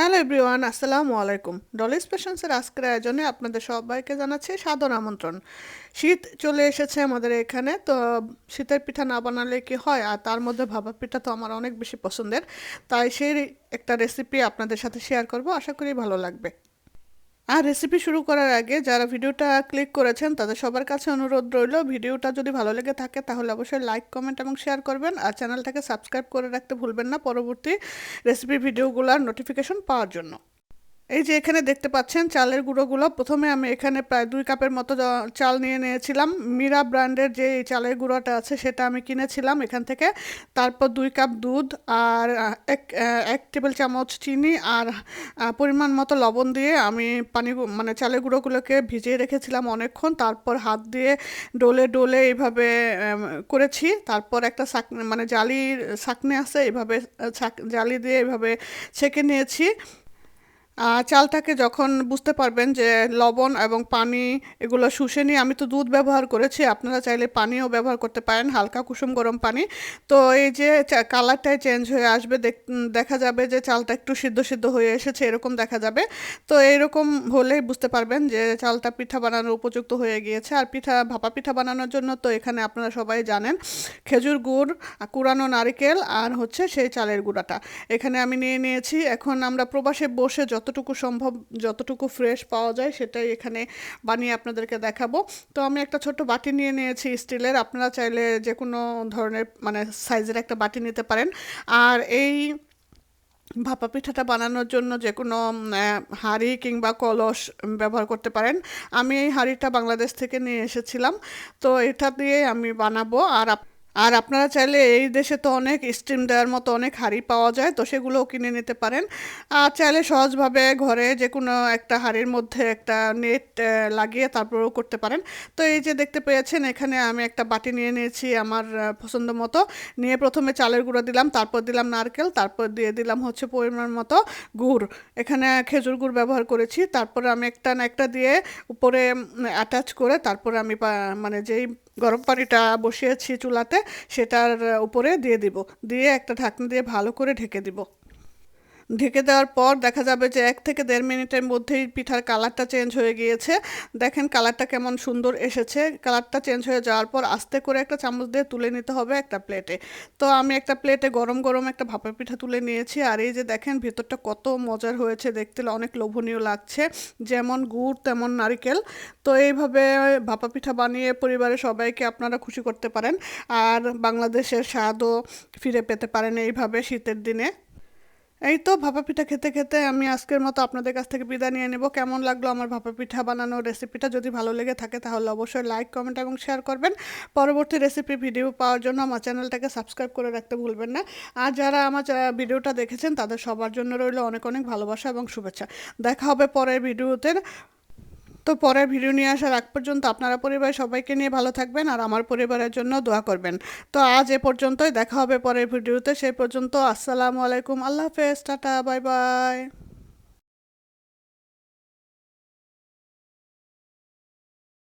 Hello everyone, আসসালামু আলাইকুম। Dolly's পেশেন্টসের আজকের আয়োজনে আপনাদের সবাইকে জানাচ্ছি সাদর আমন্ত্রণ। শীত চলে এসেছে আমাদের এখানে, তো শীতের পিঠা না বানালে কি হয়? আর তার মধ্যে ভাপা পিঠা তো আমার অনেক বেশি পছন্দের, তাই সেই একটা রেসিপি আপনাদের সাথে শেয়ার করব। আশা করি ভালো লাগবে। আর রেসিপি শুরু করার আগে যারা ভিডিওটা ক্লিক করেছেন, তাদের সবার কাছে অনুরোধ রইল। ভিডিওটা যদি ভালো লেগে থাকে, তাহলে অবশ্যই লাইক কমেন্ট এবং শেয়ার করবেন। আর চ্যানেলটাকে সাবস্ক্রাইব করে রাখতে ভুলবেন না পরবর্তী রেসিপি ভিডিওগুলোর নোটিফিকেশন পাওয়ার জন্য। এই যে এখানে দেখতে পাচ্ছেন, চালের গুঁড়োগুলো। প্রথমে আমি এখানে প্রায় দুই কাপের মতো চাল নিয়ে নিয়েছিলাম। মীরা ব্র্যান্ডের যে চালের গুঁড়োটা আছে, সেটা আমি কিনেছিলাম এখান থেকে। তারপর দুই কাপ দুধ আর এক এক টেবিল চামচ চিনি আর পরিমাণ মতো লবণ দিয়ে আমি পানি মানে চালের গুঁড়োগুলোকে ভিজিয়ে রেখেছিলাম অনেকক্ষণ। তারপর হাত দিয়ে ডোলে ডোলে এইভাবে করেছি। তারপর একটা শাক মানে জালির শাকনি আছে, এইভাবে জালি দিয়ে এইভাবে ছেঁকে নিয়েছি। চালটাকে যখন বুঝতে পারবেন যে লবণ এবং পানি এগুলো শুষে নিয়ে আমি তো দুধ ব্যবহার করেছি, আপনারা চাইলে পানিও ব্যবহার করতে পারেন, হালকা কুসুম গরম পানি। তো এই যে কালারটাই চেঞ্জ হয়ে আসবে, দেখ- যাবে যে চালটা একটু সিদ্ধ সিদ্ধ হয়ে এসেছে, এরকম দেখা যাবে। তো এইরকম হলেই বুঝতে পারবেন যে চালটা পিঠা বানানোর উপযুক্ত হয়ে গিয়েছে। আর পিঠা, ভাপা পিঠা বানানোর জন্য তো এখানে আপনারা সবাই জানেন, খেজুর গুড় কুড়ানো নারিকেল আর হচ্ছে সেই চালের গুঁড়াটা। এখানে আমি নিয়ে নিয়েছি, এখন আমরা প্রবাসে বসে যতটুকু সম্ভব, যতটুকু ফ্রেশ পাওয়া যায় সেটাই এখানে বানিয়ে আপনাদেরকে দেখাবো। তো আমি একটা ছোট্ট বাটি নিয়ে নিয়েছি স্টিলের, আপনারা চাইলে যে কোনো ধরনের মানে সাইজের একটা বাটি নিতে পারেন। আর এই ভাপা পিঠাটা বানানোর জন্য যে কোনো হাঁড়ি কিংবা কলস ব্যবহার করতে পারেন। আমি এই হাঁড়িটা বাংলাদেশ থেকে নিয়ে এসেছিলাম। তো এটা দিয়ে আমি বানাবো। আর আর আপনারা চাইলে এই দেশে তো অনেক স্টিম দেওয়ার মতো অনেক হাঁড়ি পাওয়া যায়, তো সেগুলোও কিনে নিতে পারেন। আর চাইলে সহজভাবে ঘরে যে কোনো একটা হাঁড়ির মধ্যে একটা নেট লাগিয়ে তারপরেও করতে পারেন। তো এই যে দেখতে পেয়েছেন, এখানে আমি একটা বাটি নিয়ে নিয়েছি আমার পছন্দ মতো। নিয়ে প্রথমে চালের গুঁড়ো দিলাম, তারপর দিলাম নারকেল, তারপর দিয়ে দিলাম হচ্ছে পরিমাণ মতো গুড়। এখানে খেজুর গুড় ব্যবহার করেছি, তারপরে আমি একটা না একটা দিয়ে উপরে অ্যাটাচ করে তারপরে আমি মানে যেই গরম পানিটা বসিয়েছি চুলাতে, সেটার উপরে দিয়ে দিব। দিয়ে একটা ঢাকনা দিয়ে ভালো করে ঢেকে দিব। ঢেকে দেওয়ার পর দেখা যাবে যে এক থেকে দেড় মিনিটের মধ্যেই পিঠার কালারটা চেঞ্জ হয়ে গিয়েছে। দেখেন কালারটা কেমন সুন্দর এসেছে। কালারটা চেঞ্জ হয়ে যাওয়ার পর আস্তে করে একটা চামচ দিয়ে তুলে নিতে হবে একটা প্লেটে। তো আমি একটা প্লেটে গরম গরম একটা ভাপা পিঠা তুলে নিয়েছি। আর এই যে দেখেন ভেতরটা কত মজার হয়েছে দেখতে, অনেক লোভনীয় লাগছে। যেমন গুড়, তেমন নারিকেল। তো এইভাবে ভাপা পিঠা বানিয়ে পরিবারের সবাইকে আপনারা খুশি করতে পারেন। আর বাংলাদেশের স্বাদও ফিরে পেতে পারেন এইভাবে শীতের দিনে। এই তো ভাপা পিঠা খেতে খেতে আমি আজকের মতো আপনাদের কাছ থেকে বিদায় নিয়ে নেব। কেমন লাগল আমার ভাপা পিঠা বানানোর রেসিপিটা যদি ভালো লেগে থাকে তাহলে অবশ্যই লাইক কমেন্ট এবং শেয়ার করবেন। পরবর্তী রেসিপি ভিডিও পাওয়ার জন্য আমার চ্যানেলটাকে সাবস্ক্রাইব করে রাখতে ভুলবেন না। আর যারা আমার ভিডিওটা দেখেছেন, তাদের সবার জন্য রইল অনেক অনেক ভালোবাসা এবং শুভেচ্ছা। দেখা হবে পরের ভিডিওতে তো পরের ভিডিও নিয়ে আসার আগ পর্যন্ত আপনারা পরিবারের সবাইকে নিয়ে ভালো থাকবেন আর আমার পরিবারের জন্য দোয়া করবেন। তো আজ এ পর্যন্তই, দেখা হবে পরের ভিডিওতে। সেই পর্যন্ত আসসালামু আলাইকুম। আল্লাহ হাফেজ। Tata, bye bye.